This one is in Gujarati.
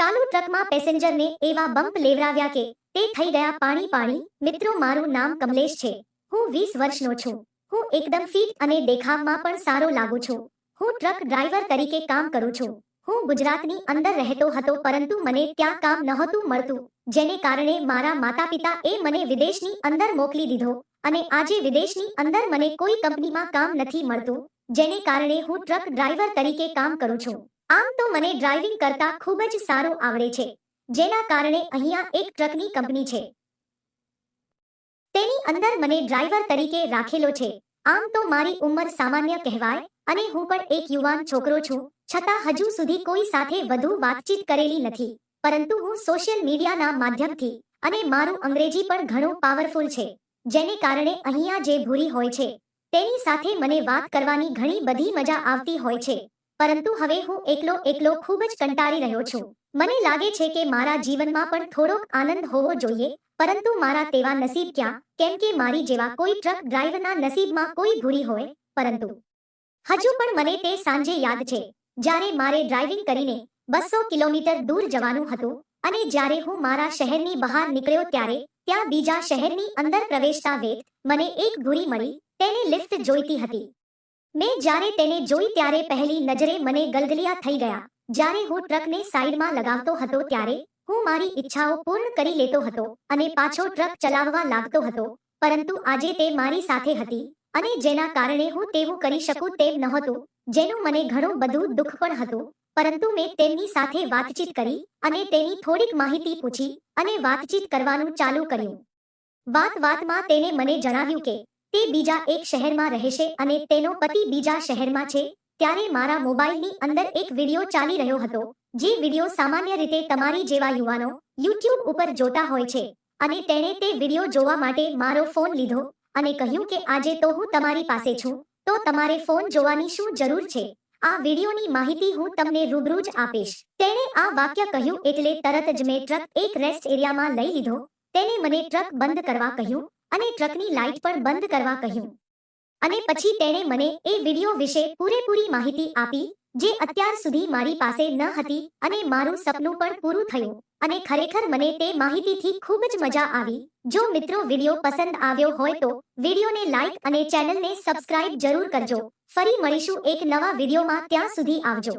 ચાલુ ટ્રકમાં પેસેન્જરને એવા બમ્પ લેવરાવ્યા કે તે થઈ ગયા પાણી પાણી. મિત્રો, મારું નામ કમલેશ છે. હું વીસ વર્ષનો છું. હું એકદમ ફિટ અને દેખાવમાં પણ સારો લાગુ છું. હું ટ્રક ડ્રાઈવર તરીકે કામ કરું છું. હું ગુજરાતની અંદર રહેતો હતો, પરંતુ મને ત્યાં કામ નહોતું મળતું, જેને કારણે મારા માતા પિતા એ મને વિદેશની અંદર મોકલી દીધો અને આજે વિદેશની અંદર મને કોઈ કંપનીમાં કામ નથી મળતું, જેને કારણે હું ટ્રક ડ્રાઈવર તરીકે કામ કરું છું. આમ તો મને ડ્રાઇવિંગ કરતા ખૂબ જ સારું આવડે છે, જેના કારણે અહીંયા એક ટ્રકની કંપની છે. તેની અંદર મને ડ્રાઈવર તરીકે રાખેલો છે. આમ તો મારી ઉંમર સામાન્ય કહેવાય અને હું પણ એક યુવાન છોકરો છું, છતાં હજુ સુધી કોઈ સાથે વધુ વાતચીત કરેલી નથી, પરંતુ હું સોશિયલ મીડિયાના માધ્યમથી અને મારું અંગ્રેજી પણ ઘણું પાવરફુલ છે, જેને કારણે અહીંયા જે ભૂરી હોય છે, તેની સાથે મને વાત કરવાની ઘણી બધી મજા આવતી હોય છે. પરંતુ હવે હું એકલો એકલો ખૂબ જ કંટાળી રહ્યો છું. મને લાગે છે કે મારા જીવનમાં પણ થોડોક આનંદ હોવો જોઈએ, પરંતુ મારા તેવા નસીબ ક્યાં? કેમ કે મારી જેવા કોઈ ટ્રક ડ્રાઈવરના નસીબમાં કોઈ ભૂરી હોય, પરંતુ હજુ પણ મને તે સાંજે યાદ છે, જ્યારે મારે ડ્રાઇવિંગ કરીને બસો કિલોમીટર દૂર જવાનું હતું અને જ્યારે હું મારા શહેરની બહાર નીકળ્યો ત્યારે, ત્યાં બીજા શહેરની અંદર પ્રવેશતા વેત મને એક ભૂરી મળી, તેને લિફ્ટ જોઈતી હતી. મેં જ્યારે તેને જોઈ ત્યારે પહેલી નજરે મને ગલગલિયા થઈ ગયા. જ્યારે હું ટ્રકને સાઈડમાં લગાવતો હતો ત્યારે હું મારી ઈચ્છાઓ પૂર્ણ કરી લેતો હતો અને પાછો ટ્રક ચલાવવા લાગતો હતો. પરંતુ આજે તે મારી સાથે હતી અને જેના કારણે હું તેવું કરી શકું તેમ નહોતું, જેનું મને ઘણું બધું દુઃખ પણ હતું. પરંતુ મેં તેમની સાથે વાતચીત કરી અને તેની થોડીક માહિતી પૂછી અને વાતચીત કરવાનું ચાલુ કર્યું. વાત વાતમાં તેને મને જણાવ્યું કે તે બીજા એક શહેરમાં રહેશે અને તેનો પતિ બીજા શહેરમાં છે. ત્યારે મારા મોબાઈલની અંદર એક વિડિયો ચાલી રહ્યો હતો, જે વિડિયો સામાન્ય રીતે તમારી જેવા યુવાનો યુટ્યુબ ઉપર જોતા હોય છે. અને તેણે તે વિડિયો જોવા માટે મારો ફોન લીધો અને કહ્યું કે આજે તો હું તમારી પાસે છું, તો તમારે ફોન જોવાની શું જરૂર છે? આ વિડિયોની માહિતી હું તમને રૂબરૂ જ આપીશ. તેણે આ વાક્ય કહ્યું એટલે તરત જ મેં ટ્રક એક રેસ્ટ એરિયામાં લઈ લીધો. તેને મને ટ્રક બંધ કરવા કહ્યું અને ટ્રકની લાઇટ પણ બંધ કરવા કહ્યું. અને પછી તેણે મને એ વિડિયો વિશે પૂરેપૂરી માહિતી આપી, જે અત્યાર સુધી મારી પાસે ન હતી અને મારું સપનું પણ પૂરું થયું. અને ખરેખર મને તે માહિતીથી ખૂબ જ મજા આવી. જો મિત્રો વિડિયો પસંદ આવ્યો હોય તો વિડિયોને લાઈક અને ચેનલને સબસ્ક્રાઇબ જરૂર કરજો. ફરી મળીશું એક નવા વિડિયોમાં ત્યાં સુધી આવજો.